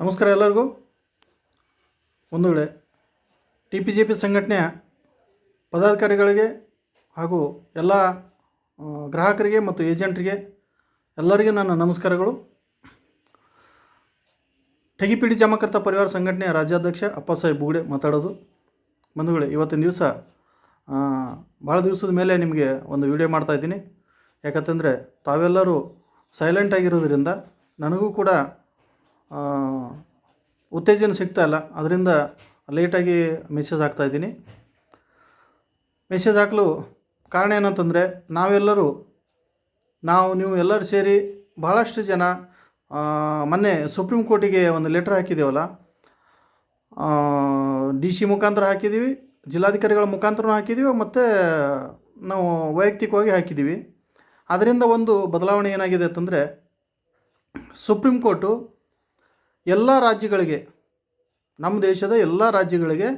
ನಮಸ್ಕಾರ ಎಲ್ಲರಿಗೂ. ಒಂದು ವೇಳೆ ಟಿ ಪಿ ಜೆ ಪಿ ಸಂಘಟನೆಯ ಪದಾಧಿಕಾರಿಗಳಿಗೆ ಹಾಗೂ ಎಲ್ಲ ಗ್ರಾಹಕರಿಗೆ ಮತ್ತು ಏಜೆಂಟ್ರಿಗೆ ಎಲ್ಲರಿಗೂ ನನ್ನ ನಮಸ್ಕಾರಗಳು. ಠಗಿಪಿಡಿ ಜಮಕರ್ತ ಪರಿವಾರ ಸಂಘಟನೆಯ ರಾಜ್ಯಾಧ್ಯಕ್ಷ ಅಪ್ಪಸಾಹೇಬ್ ಬುಗುಡೆ ಮಾತಾಡೋದು. ಬಂಧುಗಳೇ ಇವತ್ತಿನ ದಿವಸ ಭಾಳ ದಿವಸದ ಮೇಲೆ ನಿಮಗೆ ಒಂದು ವಿಡಿಯೋ ಮಾಡ್ತಾ ಇದ್ದೀನಿ. ಯಾಕಂತಂದರೆ ತಾವೆಲ್ಲರೂ ಸೈಲೆಂಟ್ ಆಗಿರೋದ್ರಿಂದ ನನಗೂ ಕೂಡ ಉತ್ತೇಜನ ಸಿಗ್ತಾ ಇಲ್ಲ. ಅದರಿಂದ ಲೇಟಾಗಿ ಮೆಸೇಜ್ ಹಾಕ್ತಾ ಇದ್ದೀನಿ. ಮೆಸೇಜ್ ಹಾಕಲು ಕಾರಣ ಏನಂತಂದರೆ ನಾವೆಲ್ಲರೂ, ನಾವು, ನೀವು ಎಲ್ಲರೂ ಸೇರಿ ಭಾಳಷ್ಟು ಜನ ಮೊನ್ನೆ ಸುಪ್ರೀಂ ಕೋರ್ಟಿಗೆ ಒಂದು ಲೆಟ್ರ್ ಹಾಕಿದ್ದೇವಲ್ಲ ಡಿ ಸಿ ಮುಖಾಂತರ ಹಾಕಿದ್ದೀವಿ ಜಿಲ್ಲಾಧಿಕಾರಿಗಳ ಮುಖಾಂತರ ಹಾಕಿದ್ದೀವಿ ಮತ್ತು ನಾವು ವೈಯಕ್ತಿಕವಾಗಿ ಹಾಕಿದ್ದೀವಿ ಅದರಿಂದ ಒಂದು ಬದಲಾವಣೆ ಏನಾಗಿದೆ ಅಂತಂದರೆ ಸುಪ್ರೀಂ ಕೋರ್ಟು ಎಲ್ಲ ರಾಜ್ಯಗಳಿಗೆ, ನಮ್ಮ ದೇಶದ ಎಲ್ಲ ರಾಜ್ಯಗಳಿಗೆ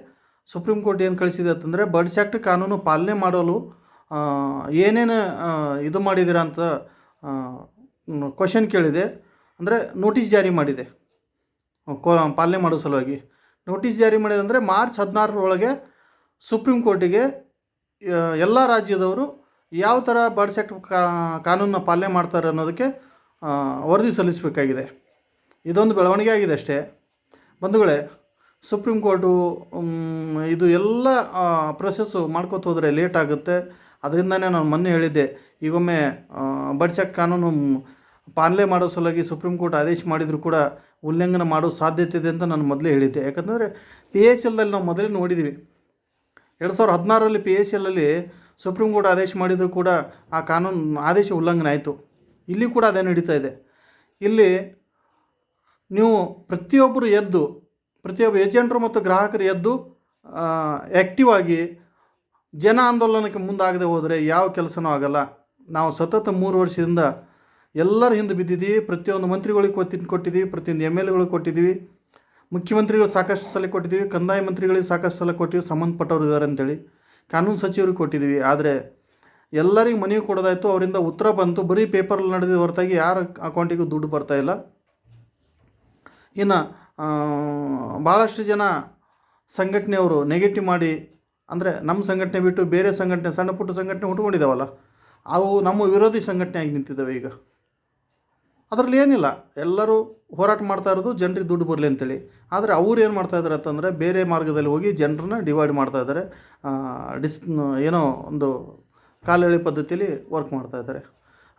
ಸುಪ್ರೀಂ ಕೋರ್ಟ್ ಏನು ಕಳಿಸಿದೆ ಅಂತಂದರೆ ಬರ್ಡ್ಸ್ ಆ್ಯಕ್ಟ್ ಕಾನೂನು ಪಾಲನೆ ಮಾಡಲು ಏನೇನು ಇದು ಮಾಡಿದ್ದೀರಾ ಅಂತ ಕ್ವಶನ್ ಕೇಳಿದೆ. ಅಂದರೆ ನೋಟಿಸ್ ಜಾರಿ ಮಾಡಿದೆ. ಪಾಲನೆ ಮಾಡೋ ಸಲುವಾಗಿ. ನೋಟಿಸ್ ಜಾರಿ ಮಾಡಿದೆ ಅಂದರೆ ಮಾರ್ಚ್ ಹದಿನಾರರೊಳಗೆ ಸುಪ್ರೀಂ ಕೋರ್ಟಿಗೆ ಎಲ್ಲ ರಾಜ್ಯದವರು ಯಾವ ಥರ ಬರ್ಡ್ಸ್ ಆ್ಯಕ್ಟ್ ಕಾನೂನನ್ನ ಪಾಲನೆ ಮಾಡ್ತಾರೆ ಅನ್ನೋದಕ್ಕೆ ವರದಿ ಸಲ್ಲಿಸಬೇಕಾಗಿದೆ. ಇದೊಂದು ಬೆಳವಣಿಗೆ ಆಗಿದೆ ಅಷ್ಟೇ. ಬಂಧುಗಳೇ ಸುಪ್ರೀಂ ಕೋರ್ಟು ಇದು ಎಲ್ಲ ಪ್ರೊಸೆಸ್ಸು ಮಾಡ್ಕೋತ ಹೋದರೆ ಲೇಟ್ ಆಗುತ್ತೆ. ಅದರಿಂದನೇ ನಾನು ಮೊನ್ನೆ ಹೇಳಿದ್ದೆ, ಈಗೊಮ್ಮೆ ಬಡ್ಸಕ್ ಕಾನೂನು ಪಾಲನೆ ಮಾಡೋ ಸಲುವಾಗಿ ಸುಪ್ರೀಂ ಕೋರ್ಟ್ ಆದೇಶ ಮಾಡಿದರೂ ಕೂಡ ಉಲ್ಲಂಘನೆ ಮಾಡೋ ಸಾಧ್ಯತೆ ಇದೆ ಅಂತ ನಾನು ಮೊದಲೇ ಹೇಳಿದ್ದೆ. ಯಾಕಂದರೆ ಪಿ ಎಸ್ ಎಲ್ದಲ್ಲಿ ನಾವು ಮೊದಲೇ ನೋಡಿದ್ದೀವಿ ಎರಡು ಸಾವಿರದ ಹದಿನಾರರಲ್ಲಿ ಪಿ ಎಸ್ ಎಲ್ಲಲ್ಲಿ ಸುಪ್ರೀಂ ಕೋರ್ಟ್ ಆದೇಶ ಮಾಡಿದರೂ ಕೂಡ ಆ ಕಾನೂನು ಆದೇಶ ಉಲ್ಲಂಘನೆ ಆಯಿತು. ಇಲ್ಲಿ ಕೂಡ ಅದೇ ನಡೀತಾ ಇದೆ. ಇಲ್ಲಿ ನೀವು ಪ್ರತಿಯೊಬ್ಬರು ಎದ್ದು, ಪ್ರತಿಯೊಬ್ಬ ಏಜೆಂಟರು ಮತ್ತು ಗ್ರಾಹಕರು ಎದ್ದು ಆ್ಯಕ್ಟಿವ್ ಆಗಿ ಜನ ಆಂದೋಲನಕ್ಕೆ ಮುಂದಾಗದೆ ಹೋದರೆ ಯಾವ ಕೆಲಸನೂ ಆಗಲ್ಲ. ನಾವು ಸತತ ಮೂರು ವರ್ಷದಿಂದ ಎಲ್ಲರ ಹಿಂದೆ ಬಿದ್ದಿದ್ದೀವಿ. ಪ್ರತಿಯೊಂದು ಮಂತ್ರಿಗಳಿಗೆ ಕೊತ್ತಿ ಕೊಟ್ಟಿದ್ದೀವಿ. ಪ್ರತಿಯೊಂದು ಎಂ ಎಲ್ ಎಗಳಿಗೆ ಕೊಟ್ಟಿದ್ದೀವಿ. ಮುಖ್ಯಮಂತ್ರಿಗಳು ಸಾಕಷ್ಟು ಸಲ ಕೊಟ್ಟಿದ್ದೀವಿ. ಕಂದಾಯ ಮಂತ್ರಿಗಳಿಗೆ ಸಾಕಷ್ಟು ಸಲ ಕೊಟ್ಟಿವಿ ಸಂಬಂಧಪಟ್ಟವ್ರು ಇದ್ದಾರೆ ಅಂತೇಳಿ ಕಾನೂನು ಸಚಿವರಿಗೆ ಕೊಟ್ಟಿದ್ದೀವಿ. ಆದರೆ ಎಲ್ಲರಿಗೂ ಮನವಿ ಕೊಡೋದಾಯಿತು. ಅವರಿಂದ ಉತ್ತರ ಬಂತು. ಬರೀ ಪೇಪರ್ ನಡೆದ ಹೊರತಾಗಿ ಯಾರ ಅಕೌಂಟಿಗೂ ದುಡ್ಡು ಬರ್ತಾ ಇಲ್ಲ. ಇನ್ನು ಭಾಳಷ್ಟು ಜನ ಸಂಘಟನೆಯವರು ನೆಗೆಟಿವ್ ಮಾಡಿ, ಅಂದರೆ ನಮ್ಮ ಸಂಘಟನೆ ಬಿಟ್ಟು ಬೇರೆ ಸಂಘಟನೆ, ಸಣ್ಣ ಪುಟ್ಟ ಸಂಘಟನೆ ಹುಟ್ಕೊಂಡಿದ್ದಾವಲ್ಲ ಅವು ನಮ್ಮ ವಿರೋಧಿ ಸಂಘಟನೆ ಆಗಿ ನಿಂತಿದ್ದಾವೆ ಈಗ. ಅದರಲ್ಲಿ ಏನಿಲ್ಲ, ಎಲ್ಲರೂ ಹೋರಾಟ ಮಾಡ್ತಾ ಇರೋದು ಜನರಿಗೆ ದುಡ್ಡು ಬರಲಿ ಅಂತೇಳಿ. ಆದರೆ ಅವ್ರು ಏನು ಮಾಡ್ತಾ ಇದ್ದಾರೆ ಅಂತಂದರೆ ಬೇರೆ ಮಾರ್ಗದಲ್ಲಿ ಹೋಗಿ ಜನರನ್ನ ಡಿವೈಡ್ ಮಾಡ್ತಾ ಇದ್ದಾರೆ ಡಿಸ್ ಏನೋ ಒಂದು ಕಾಲೆಳೆ ಪದ್ಧತಿಯಲ್ಲಿ ವರ್ಕ್ ಮಾಡ್ತಾ ಇದ್ದಾರೆ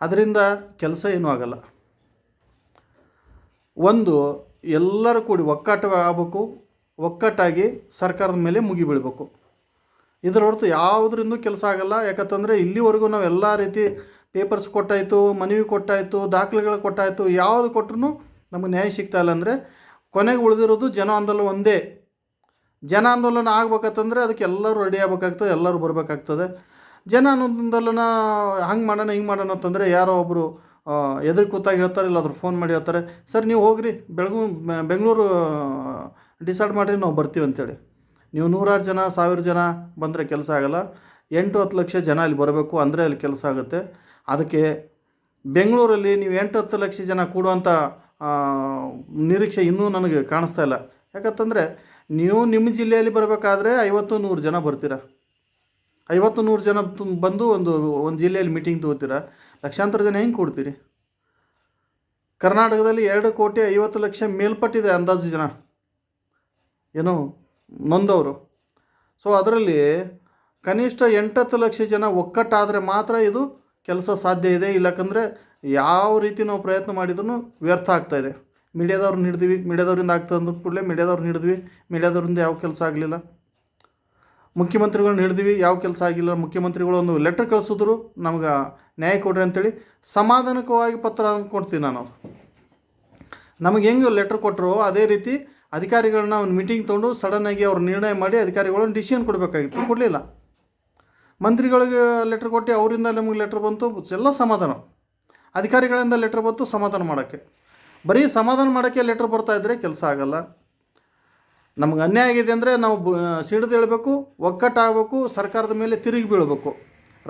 ಅದರಿಂದ ಕೆಲಸ ಏನೂ ಆಗಲ್ಲ. ಒಂದು ಎಲ್ಲರೂ ಕೂಡಿ ಒಕ್ಕಾಟ ಆಗಬೇಕು, ಒಕ್ಕಟ್ಟಾಗಿ ಸರ್ಕಾರದ ಮೇಲೆ ಮುಗಿಬೀಳ್ಬೇಕು ಇದರ ಹೊರತು ಯಾವುದರಿಂದ ಕೆಲಸ ಆಗಲ್ಲ. ಯಾಕಂತಂದರೆ ಇಲ್ಲಿವರೆಗೂ ನಾವು ಎಲ್ಲ ರೀತಿ ಪೇಪರ್ಸ್ ಕೊಟ್ಟಾಯಿತು, ಮನವಿ ಕೊಟ್ಟಾಯಿತು, ದಾಖಲೆಗಳು ಕೊಟ್ಟಾಯಿತು, ಯಾವುದು ಕೊಟ್ಟರು ನಮಗೆ ನ್ಯಾಯ ಸಿಗ್ತಾ ಇಲ್ಲ ಅಂದರೆ ಕೊನೆಗೆ ಉಳಿದಿರೋದು ಜನ ಆಂದೋಲನ ಒಂದೇ. ಜನ ಆಂದೋಲನ ಆಗ್ಬೇಕಂತಂದರೆ ಅದಕ್ಕೆ ಎಲ್ಲರೂ ರೆಡಿ ಆಗ್ಬೇಕಾಗ್ತದೆ, ಎಲ್ಲರೂ ಬರಬೇಕಾಗ್ತದೆ. ಜನ ಆಂದೋಲನ ಹಂಗೆ ಮಾಡೋಣ, ಹಿಂಗೆ ಮಾಡೋಣ ಅಂತಂದರೆ ಯಾರೋ ಒಬ್ಬರು ಎದುರು ಕೂತಾಗ ಹೇಳ್ತಾರೆ, ಇಲ್ಲ ಅದ್ರ ಫೋನ್ ಮಾಡಿ ಹೇಳ್ತಾರೆ, ಸರ್, ನೀವು ಹೋಗ್ರಿ, ಬೆಳಗು ಬೆಂಗಳೂರು ಡಿಸೈಡ್ ಮಾಡಿರಿ, ನಾವು ಬರ್ತೀವಿ ಅಂತೇಳಿ ನೀವು ನೂರಾರು ಜನ, ಸಾವಿರ ಜನ ಬಂದರೆ ಕೆಲಸ ಆಗಲ್ಲ. ಎಂಟು ಹತ್ತು ಲಕ್ಷ ಜನ ಅಲ್ಲಿ ಬರಬೇಕು, ಅಂದರೆ ಅಲ್ಲಿ ಕೆಲಸ ಆಗುತ್ತೆ. ಅದಕ್ಕೆ ಬೆಂಗಳೂರಲ್ಲಿ ನೀವು ಎಂಟು ಹತ್ತು ಲಕ್ಷ ಜನ ಕೂಡುವಂಥ ನಿರೀಕ್ಷೆ ಇನ್ನೂ ನನಗೆ ಕಾಣಿಸ್ತಾ ಇಲ್ಲ. ಯಾಕಂತಂದರೆ, ನೀವು ನಿಮ್ಮ ಜಿಲ್ಲೆಯಲ್ಲಿ ಬರಬೇಕಾದ್ರೆ ಐವತ್ತು ನೂರು ಜನ ಬರ್ತೀರಾ? ಐವತ್ತು ನೂರು ಜನ ಬಂದು ಒಂದು ಒಂದು ಜಿಲ್ಲೆಯಲ್ಲಿ ಮೀಟಿಂಗ್ ತಗೋತೀರಾ? ಲಕ್ಷಾಂತರ ಜನ ಹೆಂಗೆ ಕೊಡ್ತೀರಿ? ಕರ್ನಾಟಕದಲ್ಲಿ ಎರಡು ಕೋಟಿ ಐವತ್ತು ಲಕ್ಷ ಮೇಲ್ಪಟ್ಟಿದೆ ಅಂದಾಜು ಜನ. ಏನು, ನೊಂದವರು. ಸೊ ಅದರಲ್ಲಿ ಕನಿಷ್ಠ ಎಂಟತ್ತು ಲಕ್ಷ ಜನ ಒಕ್ಕಟ್ಟಾದರೆ ಮಾತ್ರ ಇದು ಕೆಲಸ ಸಾಧ್ಯ ಇದೆ. ಇಲ್ಲಕಂದರೆ ಯಾವ ರೀತಿ ನಾವು ಪ್ರಯತ್ನ ಮಾಡಿದ್ರೂ ವ್ಯರ್ಥ ಆಗ್ತಾ ಇದೆ. ಮೀಡಿಯಾದವ್ರನ್ನ ಹಿಡಿದ್ವಿ, ಮೀಡಿಯಾದವ್ರಿಂದ ಆಗ್ತದೆ ಅಂದ ಕೂಡಲೇ ಮೀಡಿಯಾದವ್ರನ್ನ ಹಿಡಿದ್ವಿ. ಮೀಡಿಯಾದವ್ರಿಂದ ಯಾವ ಕೆಲಸ ಆಗಲಿಲ್ಲ. ಮುಖ್ಯಮಂತ್ರಿಗಳನ್ನ ಹಿಡಿದ್ವಿ, ಯಾವ ಕೆಲಸ ಆಗಿಲ್ಲ, ಮುಖ್ಯಮಂತ್ರಿಗಳು ಒಂದು ಲೆಟ್ರ್ ಕಳಿಸಿದ್ರು, ನಮ್ಗೆ ನ್ಯಾಯ ಕೊಡ್ರಿ ಅಂತೇಳಿ ಸಮಾಧಾನಕವಾಗಿ ಪತ್ರ ಕೊಡ್ತೀನಿ ನಾನು. ನಮಗೆ ಹೆಂಗೆ ಲೆಟ್ರ್ ಕೊಟ್ಟರು ಅದೇ ರೀತಿ ಅಧಿಕಾರಿಗಳನ್ನ ಒಂದು ಮೀಟಿಂಗ್ ತೊಗೊಂಡು ಸಡನ್ನಾಗಿ ಅವ್ರು ನಿರ್ಣಯ ಮಾಡಿ ಅಧಿಕಾರಿಗಳನ್ನ ಡಿಸಿಷನ್ ಕೊಡಬೇಕಾಗಿತ್ತು. ಕೊಡಲಿಲ್ಲ. ಮಂತ್ರಿಗಳಿಗೆ ಲೆಟ್ರ್ ಕೊಟ್ಟು ಅವರಿಂದ ನಮಗೆ ಲೆಟ್ರ್ ಬಂತು, ಎಲ್ಲ ಸಮಾಧಾನ. ಅಧಿಕಾರಿಗಳಿಂದ ಲೆಟ್ರ್ ಬಂತು, ಸಮಾಧಾನ ಮಾಡೋಕ್ಕೆ. ಬರೀ ಸಮಾಧಾನ ಮಾಡೋಕ್ಕೆ ಲೆಟ್ರ್ ಬರ್ತಾ ಇದ್ದರೆ ಕೆಲಸ ಆಗಲ್ಲ. ನಮ್ಗೆ ಅನ್ಯಾಯ ಆಗಿದೆ ಅಂದರೆ ನಾವು ಬ ಸಿಡಿದು ಹೇಳಬೇಕು, ಒಕ್ಕಟ್ಟಾಗಬೇಕು, ಸರ್ಕಾರದ ಮೇಲೆ ತಿರುಗಿ ಬೀಳಬೇಕು.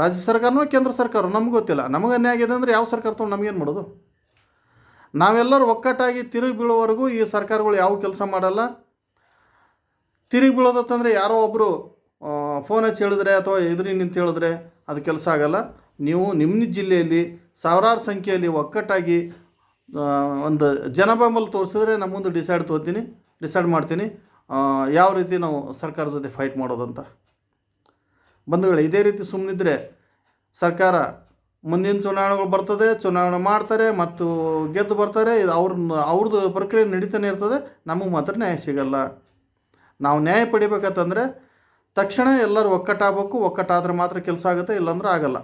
ರಾಜ್ಯ ಸರ್ಕಾರನೋ ಕೇಂದ್ರ ಸರ್ಕಾರ ನಮ್ಗೆ ಗೊತ್ತಿಲ್ಲ. ನಮಗೆ ಅನ್ಯಾಯ ಆಗಿದೆ ಅಂದರೆ ಯಾವ ಸರ್ಕಾರ ತೊಗೊಂಡು ನಮಗೇನು ಮಾಡೋದು? ನಾವೆಲ್ಲರೂ ಒಕ್ಕಟ್ಟಾಗಿ ತಿರುಗಿ ಬೀಳೋವರೆಗೂ ಈ ಸರ್ಕಾರಗಳು ಯಾವ ಕೆಲಸ ಮಾಡಲ್ಲ. ತಿರುಗಿ ಬೀಳೋದತ್ತಂದರೆ ಯಾರೋ ಒಬ್ಬರು ಫೋನ್ ಹಚ್ಚಿ ಹೇಳಿದ್ರೆ ಅಥವಾ ಎದುರಿ ನಿಂತು ಹೇಳಿದ್ರೆ ಅದು ಕೆಲಸ ಆಗಲ್ಲ. ನೀವು ನಿಮ್ಮ ಜಿಲ್ಲೆಯಲ್ಲಿ ಸಾವಿರಾರು ಸಂಖ್ಯೆಯಲ್ಲಿ ಒಕ್ಕಟ್ಟಾಗಿ ಒಂದು ಜನಬೆಂಬಲ ತೋರಿಸಿದ್ರೆ ನಮ್ಮ ಮುಂದೆ ಡಿಸೈಡ್ ತೊಗೋತೀನಿ ಡಿಸೈಡ್ ಮಾಡ್ತೀನಿ. ಯಾವ ರೀತಿ ನಾವು ಸರ್ಕಾರದ ಜೊತೆ ಫೈಟ್ ಮಾಡೋದಂತ? ಬಂಧುಗಳೇ, ಇದೇ ರೀತಿ ಸುಮ್ಮನಿದ್ರೆ ಸರ್ಕಾರ ಮುಂದಿನ ಚುನಾವಣೆಗಳು ಬರ್ತದೆ, ಚುನಾವಣೆ ಮಾಡ್ತಾರೆ ಮತ್ತು ಗೆದ್ದು ಬರ್ತಾರೆ, ಇದು ಅವ್ರ ಅವ್ರದ್ದು ಪ್ರಕ್ರಿಯೆ ನಡೀತಾನೆ ಇರ್ತದೆ, ನಮಗೆ ಮಾತ್ರ ನ್ಯಾಯ ಸಿಗಲ್ಲ. ನಾವು ನ್ಯಾಯ ಪಡಿಬೇಕಂತಂದರೆ ತಕ್ಷಣ ಎಲ್ಲರೂ ಒಕ್ಕಟ್ಟಾಗಬೇಕು ಒಕ್ಕಟ್ಟಾದರೆ ಮಾತ್ರ ಕೆಲಸ ಆಗುತ್ತೆ, ಇಲ್ಲಾಂದ್ರೆ ಆಗಲ್ಲ.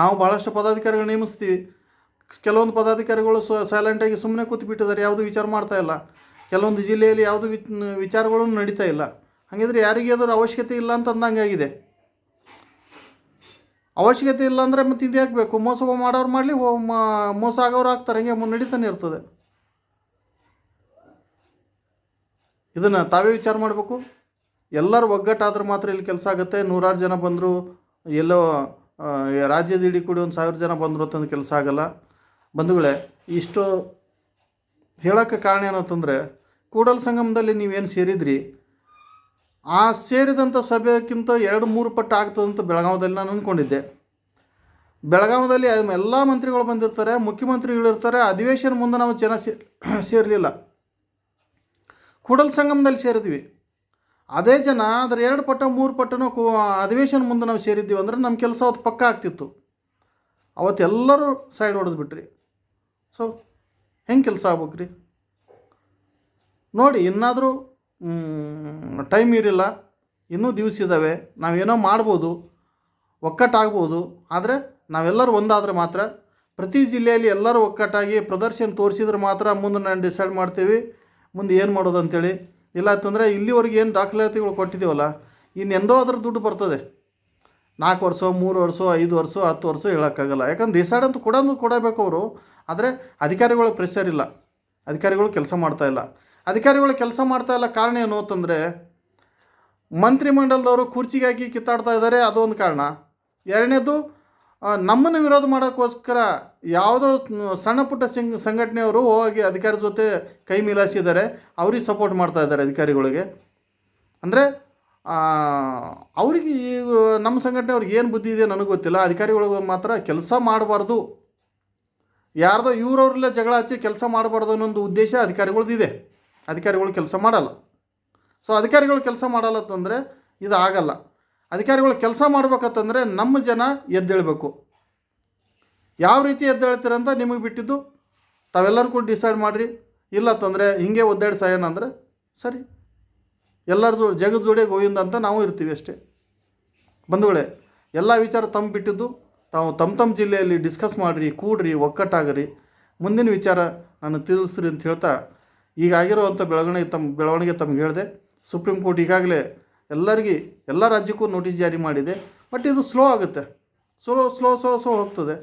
ನಾವು ಭಾಳಷ್ಟು ಪದಾಧಿಕಾರಿಗಳು ನೇಮಿಸ್ತೀವಿ. ಕೆಲವೊಂದು ಪದಾಧಿಕಾರಿಗಳು ಸೈಲೆಂಟಾಗಿ ಸುಮ್ಮನೆ ಕೂತ್ಬಿಟ್ಟಿದ್ದಾರೆ, ಯಾವುದೂ ವಿಚಾರ ಮಾಡ್ತಾ ಇಲ್ಲ. ಕೆಲವೊಂದು ಜಿಲ್ಲೆಯಲ್ಲಿ ಯಾವುದು ವಿಚ್ ವಿಚಾರಗಳು ನಡೀತಾ ಇಲ್ಲ. ಹಾಗಿದ್ರೆ ಯಾರಿಗೆ ಅದರ ಅವಶ್ಯಕತೆ ಇಲ್ಲ ಅಂತ ಅಂದಂಗಾಗಿದೆ ಅವಶ್ಯಕತೆ ಇಲ್ಲ ಅಂದರೆ ಮತ್ತೆ ಇದು ಹಾಕಬೇಕು ಬೇಕು? ಮೋಸ ಮಾಡೋರು ಮಾಡಲಿ ಮೋಸ ಆಗೋರು ಆಗ್ತಾರೆ. ಹಂಗೆ ನಡೀತಾನೆ ಇರ್ತದೆ. ಇದನ್ನು ತಾವೇ ವಿಚಾರ ಮಾಡಬೇಕು? ಎಲ್ಲರೂ ಒಗ್ಗಟ್ಟಾದ್ರೆ ಮಾತ್ರ ಇಲ್ಲಿ ಕೆಲಸ ಆಗುತ್ತೆ. ನೂರಾರು ಜನ ಬಂದರು, ಎಲ್ಲೋ ರಾಜ್ಯದ ಇಡೀ ಕೂಡಿ ಒಂದು ಸಾವಿರ ಜನ ಬಂದರು ಅಂತಂದು ಕೆಲಸ ಆಗಲ್ಲ. ಬಂಧುಗಳೇ, ಇಷ್ಟು ಹೇಳೋಕ್ಕೆ ಕಾರಣ ಏನಂತಂದರೆ ಕೂಡಲ್ ಸಂಗಮದಲ್ಲಿ ನೀವೇನು ಸೇರಿದ್ರಿ, ಆ ಸೇರಿದಂಥ ಸಭೆಗಿಂತ ಎರಡು ಮೂರು ಪಟ್ಟು ಆಗ್ತದಂತ ಬೆಳಗಾವದಲ್ಲಿ ನಾನು ಅಂದ್ಕೊಂಡಿದ್ದೆ ಬೆಳಗಾವದಲ್ಲಿ ಎಲ್ಲ ಮಂತ್ರಿಗಳು ಬಂದಿರ್ತಾರೆ ಮುಖ್ಯಮಂತ್ರಿಗಳು ಇರ್ತಾರೆ ಅಧಿವೇಶನ ಮುಂದೆ ನಾವು ಜನ ಸೇರಲಿಲ್ಲ. ಕೂಡಲ್ ಸಂಗಮದಲ್ಲಿ ಸೇರಿದ್ವಿ. ಅದೇ ಜನ ಅದರ ಎರಡು ಪಟ್ಟ, ಮೂರು ಪಟ್ಟನೋ ಕೂ, ಅಧಿವೇಶನ ಮುಂದೆ ನಾವು ಸೇರಿದ್ದೀವಿ ಅಂದ್ರೆ ನಮ್ಮ ಕೆಲಸ ಅವತ್ತು ಪಕ್ಕ ಆಗ್ತಿತ್ತು. ಅವತ್ತೆಲ್ಲರೂ ಸೈಡ್ ಹೊಡೆದ್ಬಿಟ್ರಿ. ಸೊ ಹೆಂಗೆ ಕೆಲಸ ಆಗ್ಬೇಕ್ರಿ? ನೋಡಿ, ಇನ್ನಾದರೂ ಟೈಮ್ ಇರಿಲ್ಲ ಇನ್ನೂ ದಿವಸ ಇದ್ದಾವೆ ನಾವೇನೋ ಮಾಡ್ಬೋದು, ಒಕ್ಕಟ್ಟಾಗ್ಬೋದು, ಆದರೆ ನಾವೆಲ್ಲರೂ ಒಂದಾದರೆ ಮಾತ್ರ, ಪ್ರತಿ ಜಿಲ್ಲೆಯಲ್ಲಿ ಎಲ್ಲರೂ ಒಕ್ಕಟ್ಟಾಗಿ ಪ್ರದರ್ಶನ ತೋರಿಸಿದ್ರೆ ಮಾತ್ರ ಮುಂದೆ ನಾನು ಡಿಸೈಡ್ ಮಾಡ್ತೀವಿ, ಮುಂದೆ ಏನು ಮಾಡೋದು ಅಂತೇಳಿ ಇಲ್ಲ ಅಂತಂದರೆ ಇಲ್ಲಿವರೆಗೆ ಏನು ದಾಖಲಾತಿಗಳು ಕೊಟ್ಟಿದ್ದೀವಲ್ಲ ಇನ್ನೆಂದೋ ಅದ್ರ ದುಡ್ಡು ಬರ್ತದೆ. ನಾಲ್ಕು ವರ್ಷ, ಮೂರು ವರ್ಷ, ಐದು ವರ್ಷ, ಹತ್ತು ವರ್ಷ ಹೇಳೋಕ್ಕಾಗಲ್ಲ. ಯಾಕಂದ್ರೆ ಡಿಸೈಡ್ ಅಂತ ಕೊಡೋದು ಕೊಡಬೇಕು ಅವರು. ಆದರೆ ಅಧಿಕಾರಿಗಳ ಪ್ರೆಷರ್ ಇಲ್ಲ. ಅಧಿಕಾರಿಗಳು ಕೆಲಸ ಮಾಡ್ತಾ ಇಲ್ಲ. ಅಧಿಕಾರಿಗಳು ಕೆಲಸ ಮಾಡ್ತಾ ಇಲ್ಲ ಕಾರಣ ಏನು ಅಂತಂದರೆ ಮಂತ್ರಿಮಂಡಲದವರು ಕುರ್ಚಿಗಾಗಿ ಕಿತ್ತಾಡ್ತಾ ಇದ್ದಾರೆ ಅದೊಂದು ಕಾರಣ. ಎರಡನೇದು ನಮ್ಮನ್ನು ವಿರೋಧ ಮಾಡೋಕ್ಕೋಸ್ಕರ ಯಾವುದೋ ಸಣ್ಣ ಪುಟ್ಟ ಸಿಂಗ್, ಸಂಘಟನೆಯವರು ಹೋಗಿ ಅಧಿಕಾರಿ ಜೊತೆ ಕೈ ಮಿಲಾಯಿಸಿದ್ದಾರೆ. ಅವ್ರಿಗೆ ಸಪೋರ್ಟ್ ಮಾಡ್ತಾ ಇದ್ದಾರೆ ಅಧಿಕಾರಿಗಳಿಗೆ. ಅಂದರೆ ಅವ್ರಿಗೆ ಈ, ನಮ್ಮ ಸಂಘಟನೆ ಅವ್ರಿಗೆ ಏನು ಬುದ್ಧಿ ಇದೆ ನನಗೆ ಗೊತ್ತಿಲ್ಲ. ಅಧಿಕಾರಿಗಳಿಗೆ ಮಾತ್ರ ಕೆಲಸ ಮಾಡಬಾರ್ದು. ಯಾರ್ದೋ ಇವ್ರವ್ರಲ್ಲೇ ಜಗಳ ಹಚ್ಚಿ ಕೆಲಸ ಮಾಡಬಾರ್ದು ಅನ್ನೋದು ಉದ್ದೇಶ ಅಧಿಕಾರಿಗಳ್ದು ಇದೆ. ಅಧಿಕಾರಿಗಳು ಕೆಲಸ ಮಾಡಲ್ಲ. ಸೊ ಅಧಿಕಾರಿಗಳು ಕೆಲಸ ಮಾಡಲ್ಲ ಅಂತಂದರೆ ಇದು ಆಗಲ್ಲ ಅಧಿಕಾರಿಗಳು ಕೆಲಸ ಮಾಡ್ಬೇಕಂತಂದರೆ ನಮ್ಮ ಜನ ಎದ್ದೇಳಬೇಕು. ಯಾವ ರೀತಿ ಎದ್ದೇಳ್ತೀರಂತ ನಿಮಗೆ ಬಿಟ್ಟಿದ್ದು, ತಾವೆಲ್ಲರೂ ಕೂಡ ಡಿಸೈಡ್ ಮಾಡಿರಿ. ಇಲ್ಲ ಅಂತಂದರೆ ಹಿಂಗೆ ಒದ್ದಾಡಿ ಸಾಯೋಣ ಅಂದರೆ ಸರಿ. ಎಲ್ಲರ ಜೋ, ಜಗದ ಜೋಡೆ ಗೋವಿಂದ ಅಂತ ನಾವು ಇರ್ತೀವಿ ಅಷ್ಟೇ. ಬಂಧುಗಳೇ, ಎಲ್ಲ ವಿಚಾರ ತಮ್ಮ ಬಿಟ್ಟಿದ್ದು ತಾವು ತಮ್ಮ ತಮ್ಮ ಜಿಲ್ಲೆಯಲ್ಲಿ ಡಿಸ್ಕಸ್ ಮಾಡಿರಿ, ಕೂಡ್ರಿ, ಒಕ್ಕಟ್ಟಾಗರಿ. ಮುಂದಿನ ವಿಚಾರ ನಾನು ತಿಳಿಸ್ರಿ ಅಂತ ಹೇಳ್ತಾ, ಈಗ ಆಗಿರುವಂಥ ಬೆಳವಣಿಗೆ ತಮ್ಮ ಬೆಳವಣಿಗೆ ತಮ್ಗೆ ಹೇಳಿದೆ. ಸುಪ್ರೀಂ ಕೋರ್ಟ್ ಈಗಾಗಲೇ ಎಲ್ಲರಿಗೆ, ಎಲ್ಲ ರಾಜ್ಯಕ್ಕೂ ನೋಟಿಸ್ ಜಾರಿ ಮಾಡಿದೆ. ಬಟ್ ಇದು ಸ್ಲೋ ಆಗುತ್ತೆ. ಸ್ಲೋ ಸ್ಲೋ ಸ್ಲೋ ಸ್ಲೋ ಹೋಗ್ತದೆ.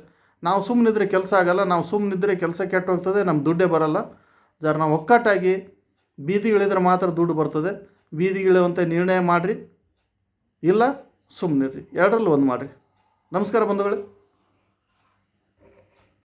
ನಾವು ಸುಮ್ಮನಿದ್ರೆ ಕೆಲಸ ಆಗಲ್ಲ, ನಾವು ಸುಮ್ಮನಿದ್ರೆ ಕೆಲಸ ಕೆಟ್ಟು ಹೋಗ್ತದೆ ನಮ್ಮ ದುಡ್ಡೇ ಬರಲ್ಲ. ಜರ ನಾವು ಒಕ್ಕಟ್ಟಾಗಿ ಬೀದಿಗಿಳಿದ್ರೆ ಮಾತ್ರ ದುಡ್ಡು ಬರ್ತದೆ. ಬೀದಿಗಿಳಿಯುವಂಥ ನಿರ್ಣಯ ಮಾಡಿರಿ. ಇಲ್ಲ ಸುಮ್ಮನಿರ್ರಿ ಎರಡರಲ್ಲಿ ಒಂದು ಮಾಡಿರಿ. ನಮಸ್ಕಾರ ಬಂಧುಗಳೇ.